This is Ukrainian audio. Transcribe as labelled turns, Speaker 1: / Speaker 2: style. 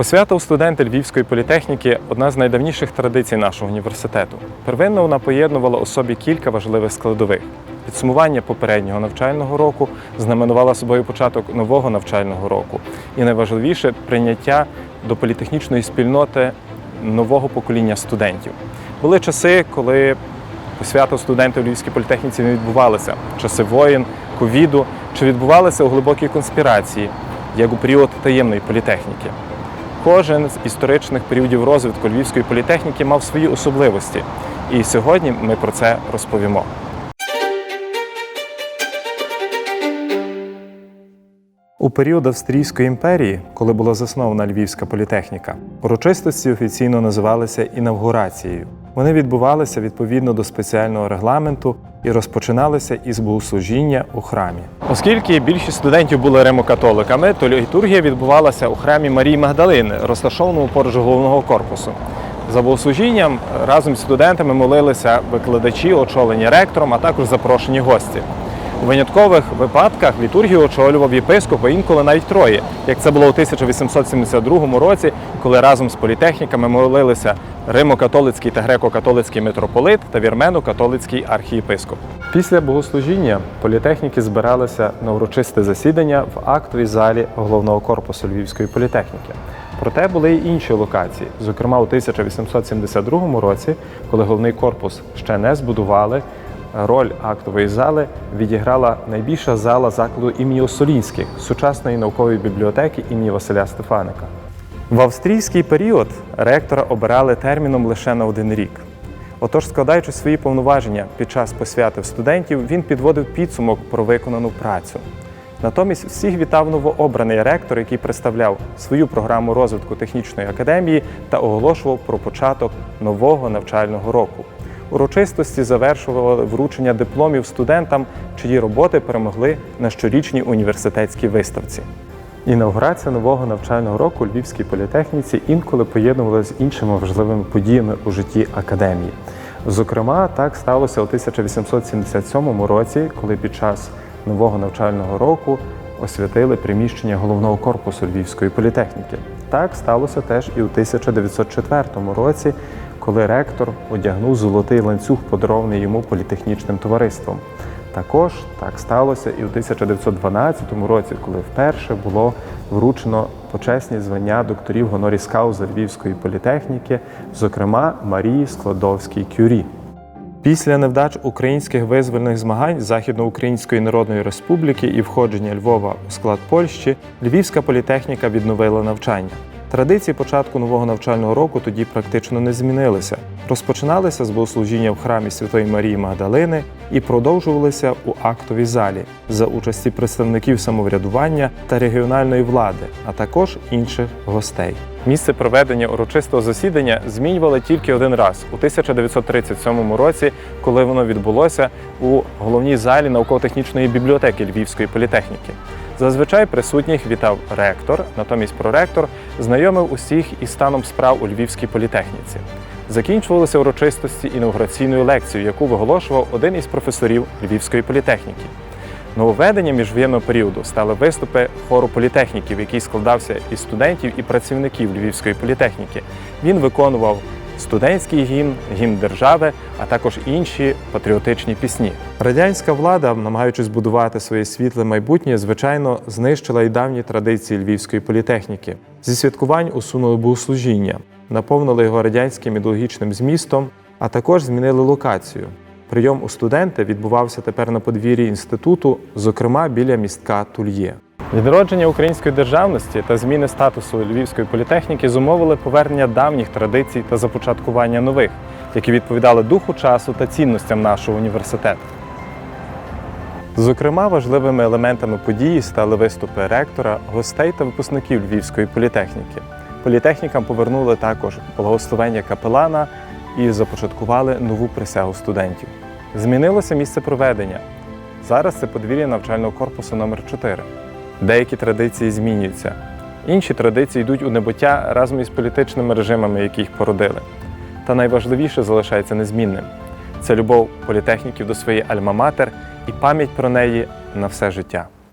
Speaker 1: Посвята у студенти Львівської політехніки одна з найдавніших традицій нашого університету. Первинно вона поєднувала у собі кілька важливих складових. Підсумування попереднього навчального року знаменувала собою початок нового навчального року, і найважливіше прийняття до політехнічної спільноти нового покоління студентів. Були часи, коли посвята студентів Львівській політехніці не відбувалися часи воєн, ковіду чи відбувалися у глибокій конспірації, як у період таємної політехніки. Кожен з історичних періодів розвитку Львівської політехніки мав свої особливості, і сьогодні ми про це розповімо. У період Австрійської імперії, коли була заснована Львівська політехніка, урочистості офіційно називалися інавгурацією. Вони відбувалися відповідно до спеціального регламенту і розпочиналися із богослужіння у храмі. Оскільки більшість студентів були римокатоликами, то літургія відбувалася у храмі Марії Магдалини, розташованому поруч головного корпусу. За богослужінням разом з студентами молилися викладачі, очолені ректором, а також запрошені гості. У виняткових випадках літургію очолював єпископ, а інколи навіть троє, як це було у 1872 році, коли разом з політехніками молилися римо-католицький та греко-католицький митрополит та вірмено-католицький архієпископ. Після богослужіння політехніки збиралися на урочисте засідання в актовій залі головного корпусу Львівської політехніки. Проте були й інші локації. Зокрема, у 1872 році, коли головний корпус ще не збудували, роль актової зали відіграла найбільша зала закладу імені Осолінських сучасної наукової бібліотеки імені Василя Стефаника. В австрійський період ректора обирали терміном лише на один рік. Отож, складаючи свої повноваження під час посвяти студентів, він підводив підсумок про виконану працю. Натомість всіх вітав новообраний ректор, який представляв свою програму розвитку технічної академії та оголошував про початок нового навчального року. Урочистості завершували вручення дипломів студентам, чиї роботи перемогли на щорічній університетській виставці. Інаугурація нового навчального року у Львівській політехніці інколи поєднувалася з іншими важливими подіями у житті академії. Зокрема, так сталося у 1877 році, коли під час нового навчального року освятили приміщення головного корпусу Львівської політехніки. Так сталося теж і у 1904 році, коли ректор одягнув золотий ланцюг, подарований йому політехнічним товариством. Також так сталося і у 1912 році, коли вперше було вручено почесні звання докторів гоноріс кауза Львівської політехніки, зокрема Марії Складовській Кюрі. Після невдач українських визвольних змагань Західноукраїнської Народної Республіки і входження Львова у склад Польщі, Львівська політехніка відновила навчання. Традиції початку нового навчального року тоді практично не змінилися. Розпочиналися з богослужіння в храмі Святої Марії Магдалини і продовжувалися у актовій залі за участі представників самоврядування та регіональної влади, а також інших гостей. Місце проведення урочистого засідання змінювали тільки один раз у 1937 році, коли воно відбулося у головній залі науково-технічної бібліотеки Львівської політехніки. Зазвичай присутніх вітав ректор, натомість проректор знайомив усіх із станом справ у Львівській політехніці. Закінчувалися урочистості інаугураційною лекцією, яку виголошував один із професорів Львівської політехніки. Нововведенням міжвоєнного періоду стали виступи хору політехніків, який складався із студентів і працівників Львівської політехніки. Він виконував студентський гімн, гімн держави, а також інші патріотичні пісні. Радянська влада, намагаючись будувати своє світле майбутнє, звичайно, знищила й давні традиції львівської політехніки. Зі святкувань усунули богослужіння, наповнили його радянським ідеологічним змістом, а також змінили локацію. Прийом у студенти відбувався тепер на подвір'ї інституту, зокрема біля містка Тульє. Відродження української державності та зміни статусу Львівської політехніки зумовили повернення давніх традицій та започаткування нових, які відповідали духу часу та цінностям нашого університету. Зокрема, важливими елементами події стали виступи ректора, гостей та випускників Львівської політехніки. Політехнікам повернули також благословення капелана і започаткували нову присягу студентів. Змінилося місце проведення. Зараз це подвір'я навчального корпусу номер 4 Деякі традиції змінюються. Інші традиції йдуть у небуття разом із політичними режимами, які їх породили. Та найважливіше залишається незмінним це любов політехніків до своєї альма-матер і пам'ять про неї на все життя.